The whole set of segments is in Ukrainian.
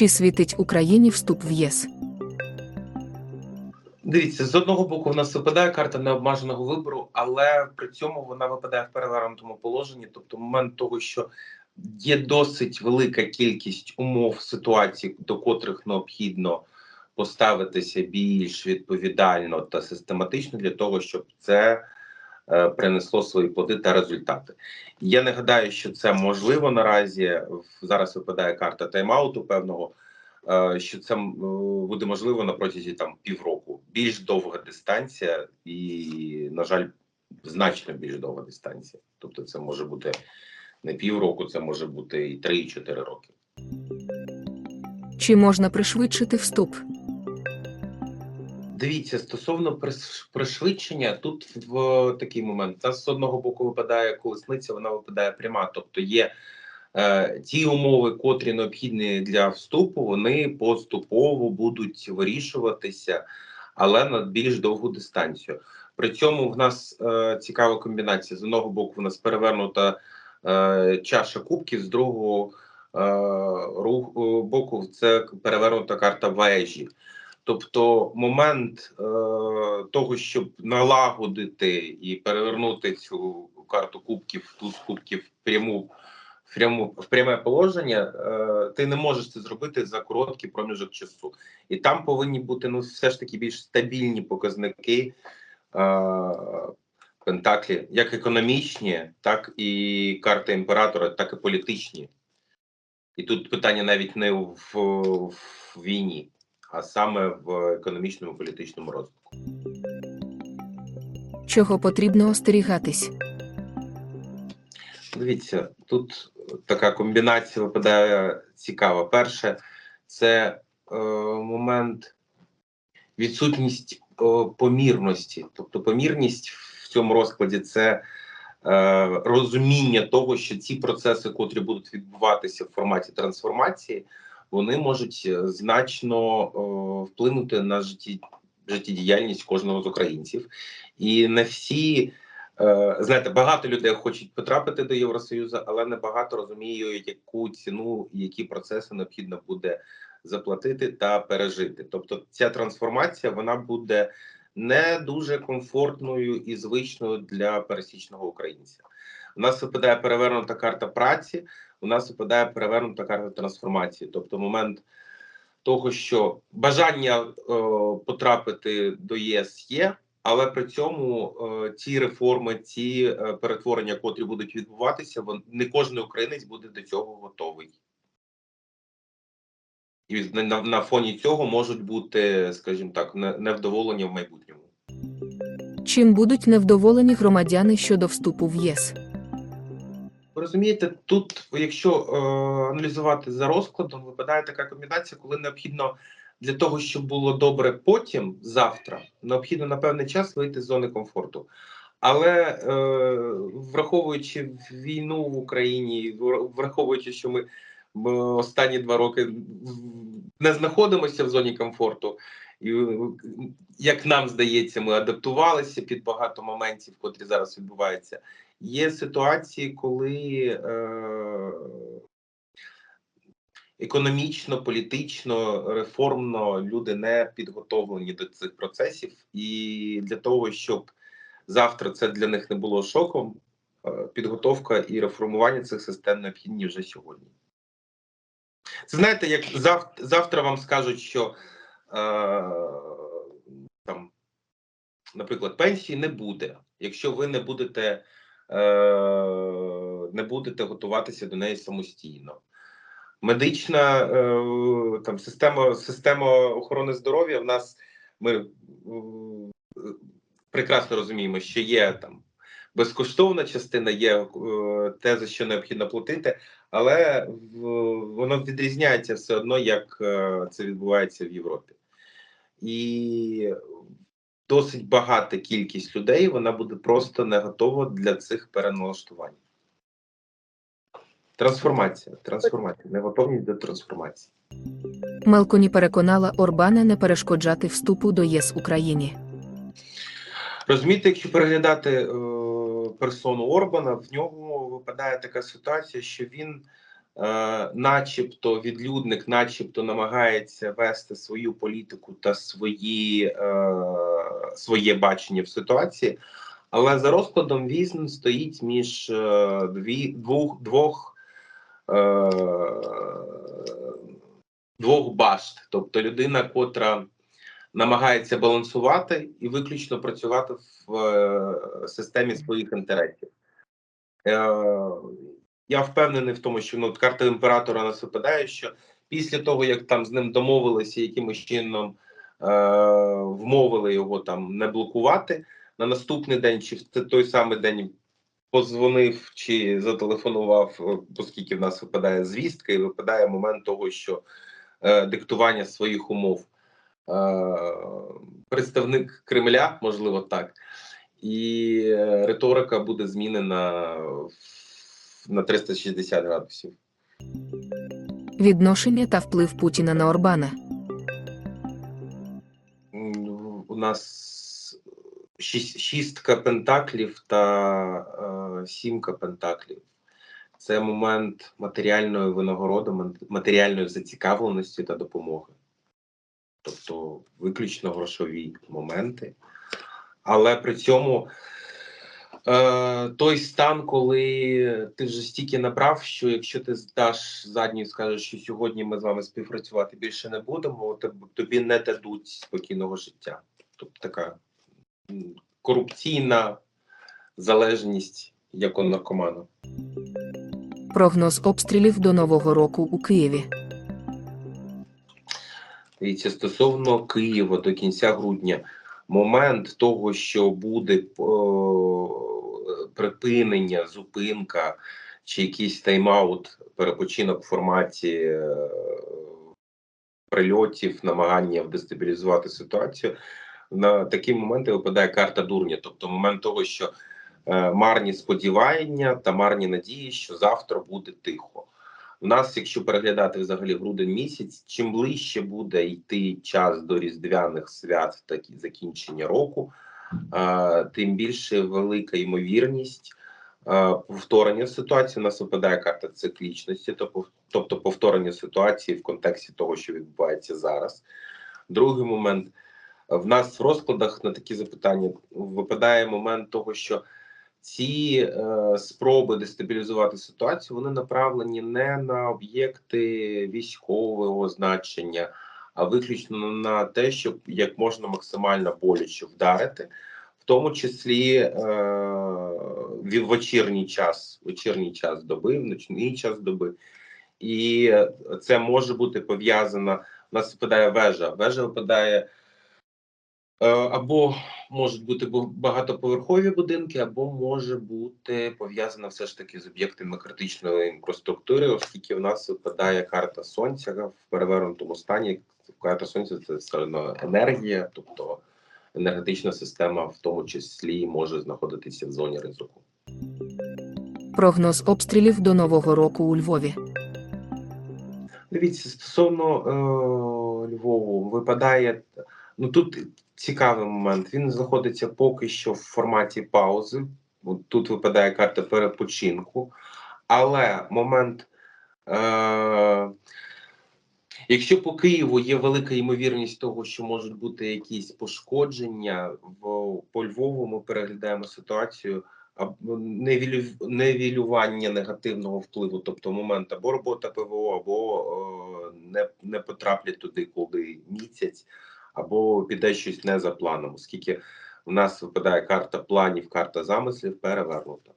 Чи світить Україні вступ в ЄС? Дивіться, з одного боку, в нас випадає карта необмеженого вибору, але при цьому вона випадає в перевернутому положенні. Тобто, момент того, що є досить велика кількість умов ситуацій, до котрих необхідно поставитися більш відповідально та систематично для того, щоб це принесло свої плоди та результати. Я не гадаю, що це можливо наразі. Зараз випадає карта тайм-ауту певного. е, Що це е, буде можливо на протязі там півроку. Більш довга дистанція, і, на жаль, значно більш довга дистанція. Тобто, це може бути не півроку, це може бути і 3-4 роки. Чи можна пришвидшити вступ? Дивіться, стосовно пришвидшення, тут в такий момент нас з одного боку випадає колесниця, вона випадає пряма. Тобто є е, ті умови, котрі необхідні для вступу, вони поступово будуть вирішуватися, але на більш довгу дистанцію. При цьому в нас е, цікава комбінація. З одного боку, в нас перевернута е, чаша кубків, з другого е, рух, е, боку, це перевернута карта вежі. Тобто момент е, того, щоб налагодити і перевернути цю карту кубків, туз кубків пряму, пряму в пряме положення, е, ти не можеш це зробити за короткий проміжок часу. І там повинні бути ну, все ж таки більш стабільні показники е, пентаклі, як економічні, так і карти імператора, так і політичні. І тут питання навіть не в, в війні а саме в економічному політичному розвитку. Чого потрібно остерігатись? Дивіться, тут така комбінація випадає цікава. Перше, це е, момент відсутність е, помірності. Тобто, помірність в цьому розкладі це е, розуміння того, що ці процеси, котрі будуть відбуватися в форматі трансформації, вони можуть е, значно вплинути на житті, життєдіяльність кожного з українців. І не всі, е, знаєте, багато людей хочуть потрапити до Євросоюзу, але не багато розуміють, яку ціну які процеси необхідно буде заплатити та пережити. Тобто, ця трансформація вона буде не дуже комфортною і звичною для пересічного українця. У нас випадає перевернута карта праці у нас випадає перевернута карта трансформації, тобто момент того, що бажання е, потрапити до ЄС є, але при цьому е, ці реформи, ці е, перетворення, котрі будуть відбуватися, вон, не кожен українець буде до цього готовий. І на, на, фоні цього можуть бути, скажімо так, не- невдоволення в майбутньому. Чим будуть невдоволені громадяни щодо вступу в ЄС? Ви розумієте, тут, якщо е, аналізувати за розкладом, випадає така комбінація, коли необхідно для того, щоб було добре потім, завтра, необхідно на певний час вийти з зони комфорту. Але е, враховуючи війну в Україні, вр- враховуючи, що ми останні два роки не знаходимося в зоні комфорту, і е, як нам здається, ми адаптувалися під багато моментів, котрі зараз відбуваються. Є ситуації, коли е, економічно, політично, реформно люди не підготовлені до цих процесів, і для того, щоб завтра це для них не було шоком, е, підготовка і реформування цих систем необхідні вже сьогодні. Це знаєте, як зав, завтра вам скажуть, що е, там, наприклад, пенсії не буде, якщо ви не будете не будете готуватися до неї самостійно. Медична е, там система, система охорони здоров'я в нас ми е, прекрасно розуміємо, що є там безкоштовна частина, є е, те, за що необхідно платити, але воно відрізняється все одно, як е, це відбувається в Європі. І досить багата кількість людей вона буде просто не готова для цих переналаштувань. Трансформація, трансформація, неготовність до трансформації. Мелконі переконала Орбана не перешкоджати вступу до ЄС Україні. Розумієте, якщо переглядати е, персону Орбана, в нього випадає така ситуація, що він начебто відлюдник, начебто намагається вести свою політику та свої, е, своє бачення в ситуації, але за розкладом він стоїть між е, дві, двох, двох, е, двох башт, тобто людина, котра намагається балансувати і виключно працювати в е, системі своїх інтересів. Е, я впевнений в тому, що ну, карта імператора нас випадає, що після того, як там з ним домовилися, якимось чином е, вмовили його там не блокувати, на наступний день, чи в той самий день позвонив чи зателефонував, е, оскільки в нас випадає звістка, і випадає момент того, що е, диктування своїх умов. Е, представник Кремля, можливо, так, і е, риторика буде змінена в- на 360 градусів. Відношення та вплив Путіна на Орбана. У нас шістка пентаклів та е, сімка пентаклів. Це момент матеріальної винагороди, матеріальної зацікавленості та допомоги. Тобто виключно грошові моменти. Але при цьому е, той стан, коли ти вже стільки набрав, що якщо ти здаш задню і скажеш, що сьогодні ми з вами співпрацювати більше не будемо, то тобі не дадуть спокійного життя. Тобто така корупційна залежність, як у наркомана. Прогноз обстрілів до Нового року у Києві. Дивіться, стосовно Києва до кінця грудня, момент того, що буде о, припинення, зупинка чи якийсь тайм-аут, перепочинок в форматі е, прильотів, намагання дестабілізувати ситуацію. На такі моменти випадає карта дурня, тобто момент того, що е, марні сподівання та марні надії, що завтра буде тихо. У нас, якщо переглядати взагалі грудень місяць, чим ближче буде йти час до різдвяних свят та кі- закінчення року, тим більше велика ймовірність повторення ситуації. У нас випадає карта циклічності, тобто повторення ситуації в контексті того, що відбувається зараз. Другий момент в нас в розкладах на такі запитання випадає момент того, що ці е, спроби дестабілізувати ситуацію вони направлені не на об'єкти військового значення, а виключно на те, щоб як можна максимально боляче вдарити, в тому числі е, в вечірній час, вечірній час доби, в ночний час доби. І це може бути пов'язано. У нас випадає вежа. Вежа випадає Е, або можуть бути багатоповерхові будинки, або може бути пов'язана все ж таки з об'єктами критичної інфраструктури, оскільки в нас випадає карта сонця в перевернутому стані. Карта сонця це все одно енергія, тобто енергетична система, в тому числі може знаходитися в зоні ризику. Прогноз обстрілів до Нового року у Львові. Дивіться, стосовно е, Львову, випадає. Ну тут цікавий момент. Він знаходиться поки що в форматі паузи. Тут випадає карта перепочинку, але момент. Е, Якщо по Києву є велика ймовірність того, що можуть бути якісь пошкодження, в по Львову ми переглядаємо ситуацію або невілювання негативного впливу, тобто момент або робота ПВО, або е, не, не потраплять туди, коли місяць, або піде щось не за планом, оскільки у нас випадає карта планів, карта замислів перевернута.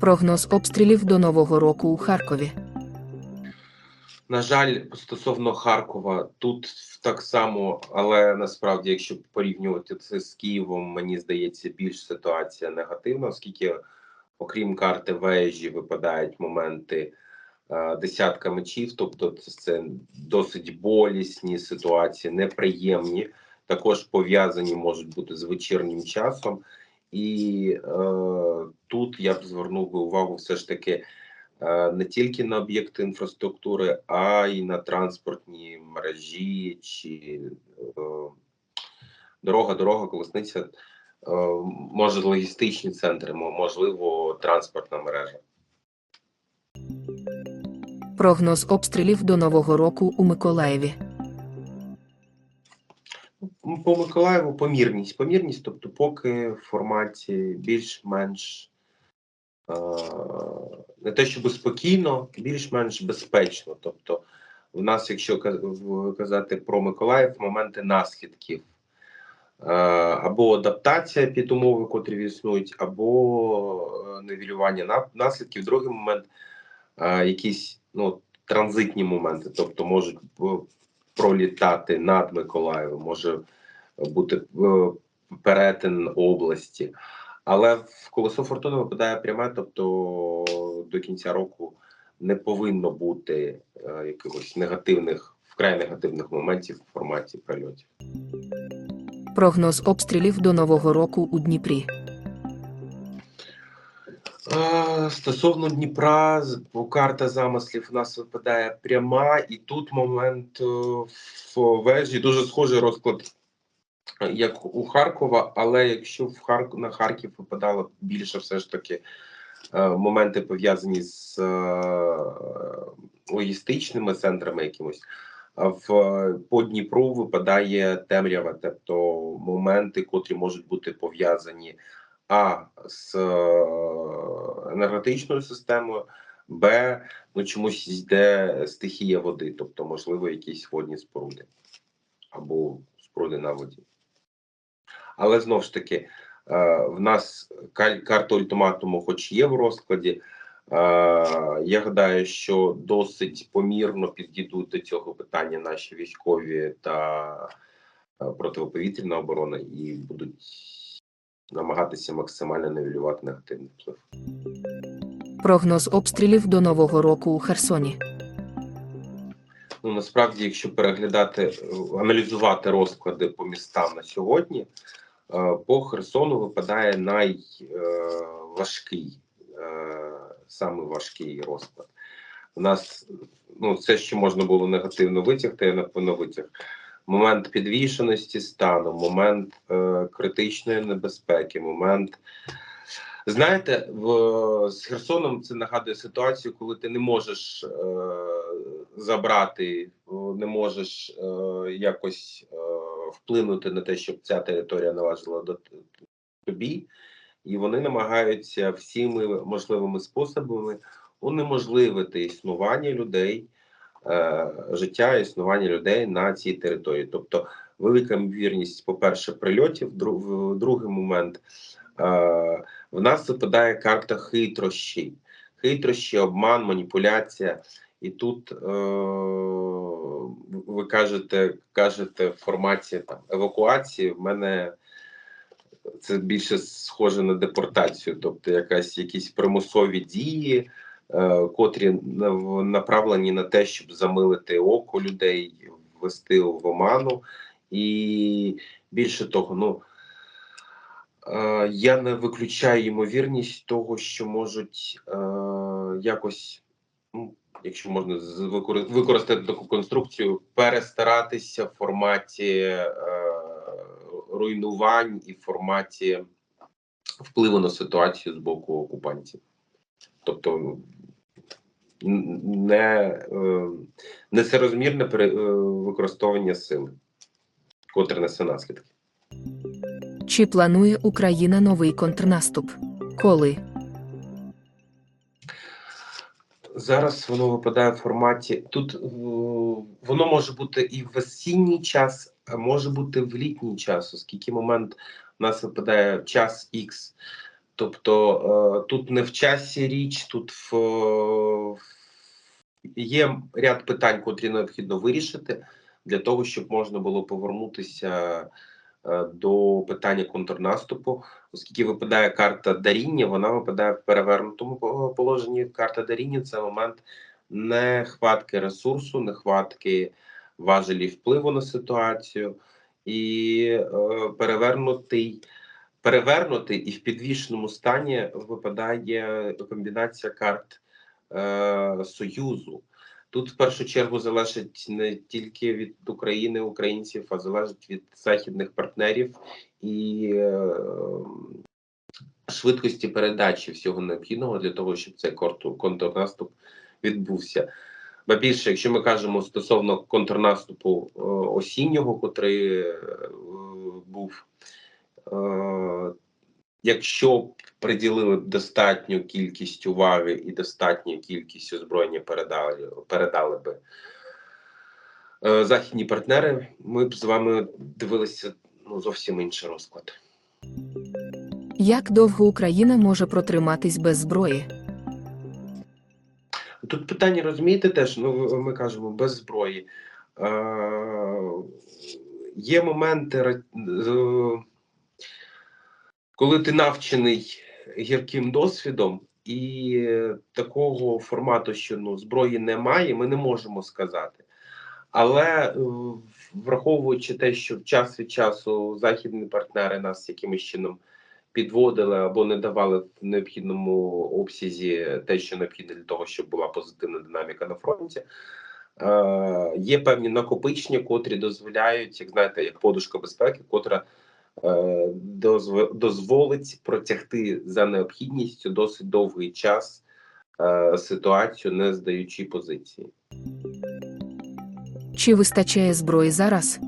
Прогноз обстрілів до Нового року у Харкові. На жаль, стосовно Харкова, тут так само, але насправді, якщо порівнювати це з Києвом, мені здається, більш ситуація негативна, оскільки, окрім карти вежі, випадають моменти е, десятка мечів, тобто це, досить болісні ситуації, неприємні, також пов'язані можуть бути з вечірнім часом. І е, тут я б звернув би увагу все ж таки не тільки на об'єкти інфраструктури, а й на транспортні мережі чи е, дорога, дорога, колесниця, е, може логістичні центри, можливо, транспортна мережа. Прогноз обстрілів до Нового року у Миколаєві. По Миколаєву помірність. Помірність, тобто, поки в форматі більш-менш е, не те, щоб спокійно, більш-менш безпечно. Тобто, в нас, якщо казати про Миколаїв, моменти наслідків. Е, Або адаптація під умови, котрі існують, або е, нивелювання на- наслідків. Другий момент е, якісь ну, транзитні моменти, тобто можуть е, пролітати над Миколаєвом, може бути е, перетин області. Але в колесо фортуни випадає пряме, тобто до кінця року не повинно бути е, якихось негативних, вкрай негативних моментів в форматі прильотів. Прогноз обстрілів до Нового року у Дніпрі. Е, Стосовно Дніпра, карта замислів у нас випадає пряма, і тут момент е, в вежі дуже схожий розклад, як у Харкова, але якщо в Харк... на Харків випадало більше все ж таки е, моменти пов'язані з е, логістичними центрами якимось. В по Дніпру випадає темрява, тобто моменти, котрі можуть бути пов'язані а з е, енергетичною системою, Б, ну чомусь йде стихія води, тобто, можливо, якісь водні споруди або споруди на воді. Але знову ж таки, е, в нас карта ультиматуму, хоч є в розкладі. е, Я гадаю, що досить помірно підійдуть до цього питання наші військові та е, протиповітряна оборона і будуть намагатися максимально нивелювати негативний вплив. Прогноз обстрілів до Нового року у Херсоні. Ну насправді, якщо переглядати, аналізувати розклади по містам на сьогодні, по Херсону випадає найважкий, саме важкий розклад. У нас ну, все, що можна було негативно витягти, я напевно витяг. Момент підвішеності стану, момент е, критичної небезпеки, момент. Знаєте, в, з Херсоном це нагадує ситуацію, коли ти не можеш е, забрати, не можеш е, якось е, вплинути на те, щоб ця територія належала до тобі, і вони намагаються всіми можливими способами унеможливити існування людей, е, життя існування людей на цій території. Тобто, велика ймовірність, по-перше, прильотів, друг, другий момент. Е, в нас випадає карта хитрощі. Хитрощі, обман, маніпуляція. І тут е, ви кажете, кажете в форматі там, евакуації. В мене це більше схоже на депортацію, тобто якась якісь примусові дії, е, котрі направлені на те, щоб замилити око людей, ввести в оману. І більше того, ну. Е, Я не виключаю ймовірність того, що можуть якось, якщо можна використати таку конструкцію, перестаратися в форматі е, руйнувань і в форматі впливу на ситуацію з боку окупантів. Тобто не, е, несерозмірне е, використовування сили, котре несе наслідки. Чи планує Україна новий контрнаступ? Коли? Зараз воно випадає в форматі. Тут е, воно може бути і в осінній час, а може бути в літній час, оскільки момент у нас випадає час X. Тобто е, тут не в часі річ, тут в, є ряд питань, котрі необхідно вирішити для того, щоб можна було повернутися до питання контрнаступу оскільки випадає карта даріння, вона випадає в перевернутому положенні. Карта даріння це момент нехватки ресурсу, нехватки важелі впливу на ситуацію, і е, перевернутий. Перевернутий і в підвішеному стані випадає комбінація карт е, Союзу. Тут в першу чергу залежить не тільки від України, українців, а залежить від західних партнерів і е, швидкості передачі всього необхідного для того, щоб цей контрнаступ відбувся. Ба більше, якщо ми кажемо стосовно контрнаступу е, осіннього, котрий е, був, е, якщо б приділили б достатню кількість уваги і достатню кількість озброєння передали, передали би е, західні партнери, ми б з вами дивилися ну, зовсім інший розклад. Як довго Україна може протриматись без зброї? Тут питання розумієте теж, ну ми кажемо без зброї. Е, є моменти, з- коли ти навчений гірким досвідом, і такого формату, що ну, зброї немає, ми не можемо сказати. Але е, враховуючи те, що час від часу західні партнери нас якимось чином підводили або не давали в необхідному обсязі те, що необхідно для того, щоб була позитивна динаміка на фронті. Е, є певні накопичення, котрі дозволяють, як знаєте, як подушка безпеки, котра дозволить протягти за необхідністю досить довгий час е, ситуацію, не здаючи позиції. Чи вистачає зброї зараз?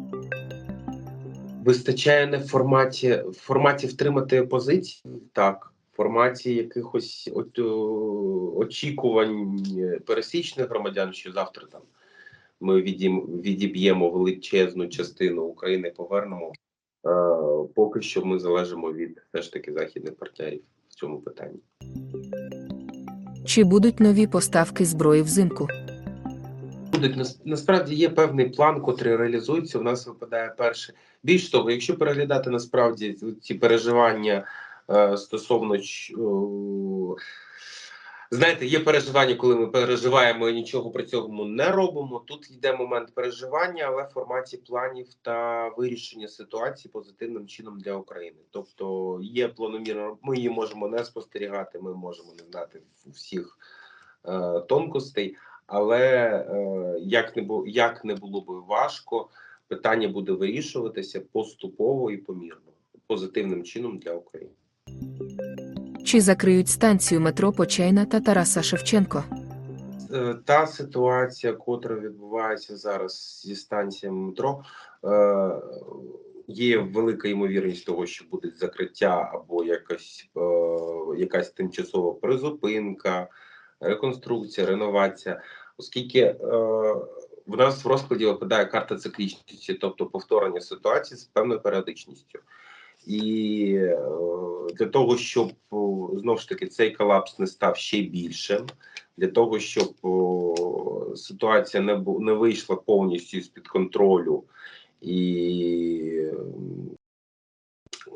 Вистачає не в форматі в форматі втримати позиції, так, в форматі якихось от, очікувань пересічних громадян, що завтра там ми відіб'ємо величезну частину України, повернемо. Е, поки що ми залежимо від все ж таки західних партнерів в цьому питанні. Чи будуть нові поставки зброї взимку? Будуть насправді є певний план, котрий реалізується. У нас випадає перше. Більш того, якщо переглядати насправді ці переживання е, стосовно знаєте, є переживання, коли ми переживаємо і нічого при цьому не робимо. Тут йде момент переживання, але в форматі планів та вирішення ситуації позитивним чином для України. Тобто є планомірно, ми її можемо не спостерігати, ми можемо не знати всіх е, тонкостей. Але е, як не було, як не було би важко, питання буде вирішуватися поступово і помірно, позитивним чином для України. Чи закриють станцію метро Почайна та Тараса Шевченко? Е, Та ситуація, котра відбувається зараз зі станціями метро, е, є велика ймовірність того, що буде закриття або якась, е, якась тимчасова призупинка, реконструкція, реновація, оскільки в нас в розкладі випадає карта циклічності, тобто повторення ситуації з певною періодичністю. І е, для того, щоб знову ж таки цей колапс не став ще більшим, для того, щоб ситуація не не вийшла повністю з під контролю і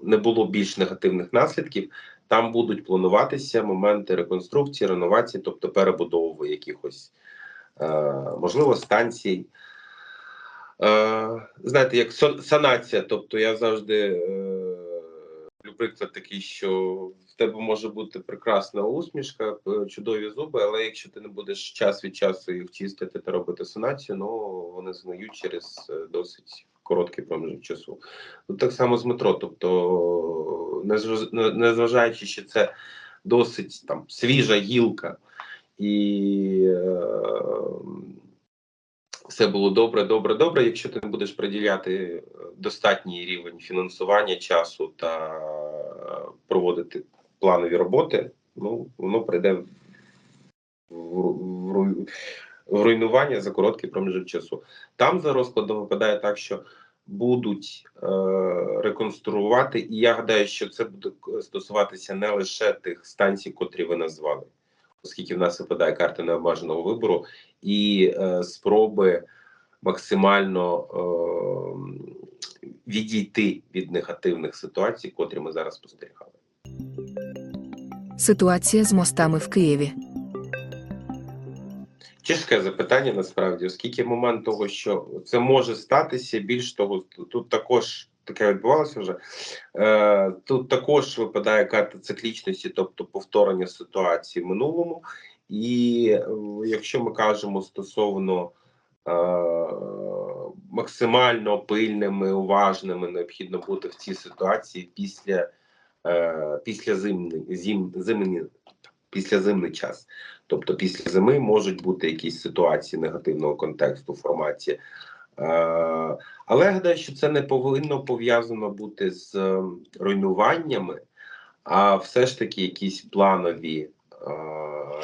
не було більш негативних наслідків, там будуть плануватися моменти реконструкції, реновації, тобто перебудови якихось е, можливо станцій. Е, знаєте, як санація, тобто я завжди приклад такий, що в тебе може бути прекрасна усмішка, чудові зуби, але якщо ти не будеш час від часу їх чистити та робити санацію, ну вони згниють через е, досить короткий проміжок часу. Тут так само з метро, тобто, не- незважаючи, що це досить там свіжа гілка, і е, все було добре, добре, добре. Якщо ти не будеш приділяти е, достатній рівень фінансування часу та проводити планові роботи, ну воно прийде в, в, в, в руйнування за короткий проміжок часу. Там за розкладом випадає так, що будуть е, реконструювати, і я гадаю, що це буде стосуватися не лише тих станцій, котрі ви назвали, оскільки в нас випадає карта необмеженого вибору, і е, спроби максимально е, відійти від негативних ситуацій, котрі ми зараз спостерігали. Ситуація з мостами в Києві. Тяжке запитання насправді, оскільки момент того, що це може статися, більш того, тут також таке відбувалося вже. Е, тут також випадає карта циклічності, тобто повторення ситуації в минулому. І е, якщо ми кажемо стосовно е, максимально пильними, уважними, необхідно бути в цій ситуації після, е, після зимний, зим, зимні, після зимний час. Тобто після зими можуть бути якісь ситуації негативного контексту. Е, але гадаю, що це не повинно пов'язано бути з е, руйнуваннями, а все ж таки якісь планові е,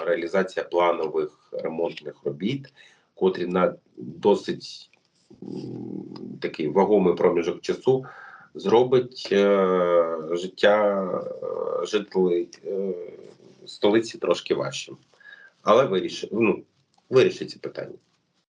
реалізація планових ремонтних робіт, котрі на досить такий вагомий проміжок часу зробить е, життя е, жителей е, столиці трошки важчим. Але вирішить, ну, вирішить ці питання.